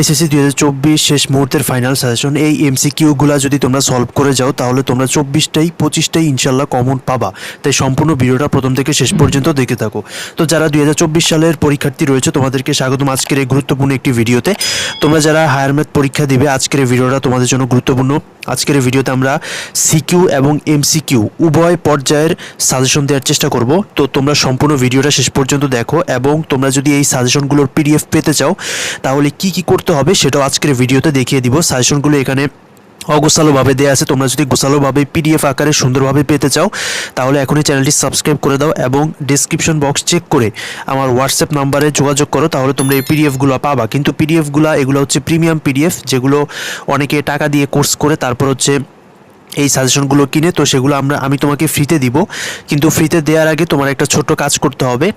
SSC দুই হাজার চব্বিশ শেষ মুহূর্তের ফাইনাল সাজেশন এই এমসিকিউগুলো যদি তোমরা সলভ করে যাও, তাহলে তোমরা চব্বিশটাই, পঁচিশটাই ইনশাল্লাহ কমন পাবা। তাই সম্পূর্ণ ভিডিওটা প্রথম থেকে শেষ পর্যন্ত দেখে থাকো। তো যারা দুই হাজার চব্বিশ সালের পরীক্ষার্থী রয়েছে, তোমাদেরকে স্বাগতম আজকের এই গুরুত্বপূর্ণ একটি ভিডিওতে। তোমরা যারা হায়ার ম্যাথ পরীক্ষা দিবে, আজকের এই ভিডিওটা তোমাদের জন্য গুরুত্বপূর্ণ। আজকের এই ভিডিওতে আমরা সিকিউ এবং এমসিকিউ উভয় পর্যায়ের সাজেশন দেওয়ার চেষ্টা করব। তো তোমরা সম্পূর্ণ ভিডিওটা শেষ পর্যন্ত দেখো এবং তোমরা যদি এই সাজেশনগুলোর পিডিএফ পেতে চাও, তাহলে কি কি করতে হবে সেটাও আজকের ভিডিওতে দেখিয়ে দিব। সাজেশনগুলো এখানে অগোছালোভাবে দেওয়া আছে। তোমরা যদি গোছালোভাবে পিডিএফ আকারে সুন্দরভাবে পেতে চাও, তাহলে এখনই চ্যানেলটি সাবস্ক্রাইব করে দাও এবং ডিসক্রিপশন বক্স চেক করে আমার হোয়াটসঅ্যাপ নাম্বারে যোগাযোগ করো, তাহলে তোমরা এই পিডিএফগুলো পাবা। কিন্তু পিডিএফগুলো এগুলো হচ্ছে প্রিমিয়াম পিডিএফ যেগুলো অনেকে টাকা দিয়ে কোর্স করে, তারপর হচ্ছে এই সাজেশনগুলো কিনে, তো সেগুলো আমরা, আমি তোমাকে ফ্রিতে দিব। কিন্তু ফ্রিতে দেওয়ার আগে তোমার একটা ছোট্ট কাজ করতে হবে।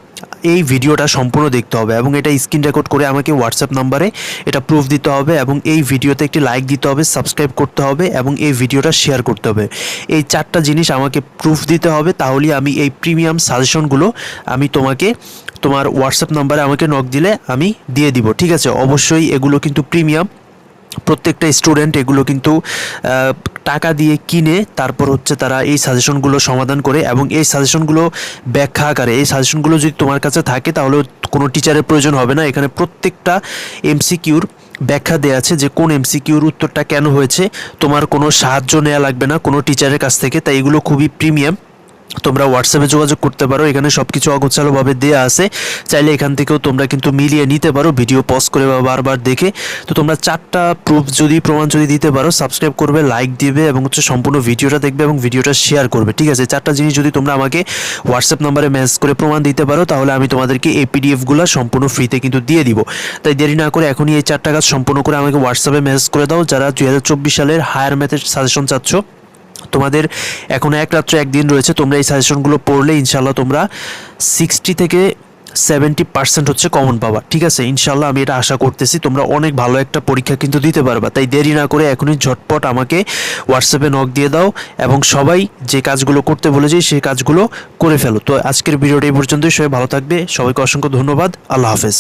এই ভিডিওটা সম্পূর্ণ দেখতে হবে এবং এটা স্ক্রিন রেকর্ড করে আমাকে হোয়াটসঅ্যাপ নাম্বারে এটা প্রুফ দিতে হবে এবং এই ভিডিওতে একটি লাইক দিতে হবে সাবস্ক্রাইব করতে হবে এবং এই ভিডিওটা শেয়ার করতে হবে। এই চারটা জিনিস আমাকে প্রুফ দিতে হবে, তাহলেই আমি এই প্রিমিয়াম সাজেশনগুলো আমি তোমাকে, তোমার হোয়াটসঅ্যাপ নাম্বারে আমাকে নক দিলে আমি দিয়ে দিব, ঠিক আছে? অবশ্যই এগুলো কিন্তু প্রিমিয়াম প্রত্যেকটা স্টুডেন্ট এগুলো কিন্তু টাকা দিয়ে কিনে তারপর হচ্ছে তারা এই সাজেশনগুলো সমাধান করে এবং এই সাজেশনগুলো ব্যাখ্যা আকারে, এই সাজেশনগুলো যদি তোমার কাছে থাকে তাহলে কোনো টিচারের প্রয়োজন হবে না। এখানে প্রত্যেকটা এমসিকিউর ব্যাখ্যা দেওয়া আছে যে কোন এমসিকিউর উত্তরটা কেন হয়েছে, তোমার কোনো সাহায্য নেওয়া লাগবে না কোনো টিচারের কাছ থেকে, তাই এগুলো খুবই প্রিমিয়াম তোমরা হোয়াটসঅ্যাপে যোগাযোগ করতে পারো, এখানে সব কিছু অগোছালোভাবে দেওয়া আছে। চাইলে এখান থেকেও তোমরা কিন্তু মিলিয়ে নিতে পারো, ভিডিও পজ করে বা বারবার দেখে। তো তোমরা চারটা প্রুফ যদি, প্রমাণ যদি দিতে পারো সাবস্ক্রাইব করবে লাইক দিবে এবং হচ্ছে সম্পূর্ণ ভিডিওটা দেখবে এবং ভিডিওটা শেয়ার করবে, ঠিক আছে? চারটা জিনিস যদি তোমরা আমাকে হোয়াটসঅ্যাপ নাম্বারে মেসেজ করে প্রমাণ দিতে পারো, তাহলে আমি তোমাদেরকে এই পিডিএফগুলো সম্পূর্ণ ফ্রিতে কিন্তু দিয়ে দিব। তাই দেরি না করে এখনই এই চারটা কাজ সম্পূর্ণ করে আমাকে হোয়াটসঅ্যাপে মেসেজ করে দাও, যারা দুই হাজার চব্বিশ সালের হায়ার ম্যাথের সাজেশন চাচ্ছ। তোমাদের এখনও এক রাত্রে একদিন রয়েছে, তোমরা এই সাজেশনগুলো পড়লে ইনশাল্লাহ তোমরা সিক্সটি থেকে সেভেন্টি পার্সেন্ট হচ্ছে কমন পাবা, ঠিক আছে? ইনশাল্লাহ আমি এটা আশা করতেছি, তোমরা অনেক ভালো একটা পরীক্ষা কিন্তু দিতে পারবা, তাই দেরি না করে এখনই ঝটপট আমাকে হোয়াটসঅ্যাপে নক দিয়ে দাও এবং সবাই যে কাজগুলো করতে বলেছি সেই কাজগুলো করে ফেলো। তো আজকের ভিডিওটা এই পর্যন্তই, সবাই ভালো থাকবে, সবাইকে অসংখ্য ধন্যবাদ, আল্লাহ হাফেজ।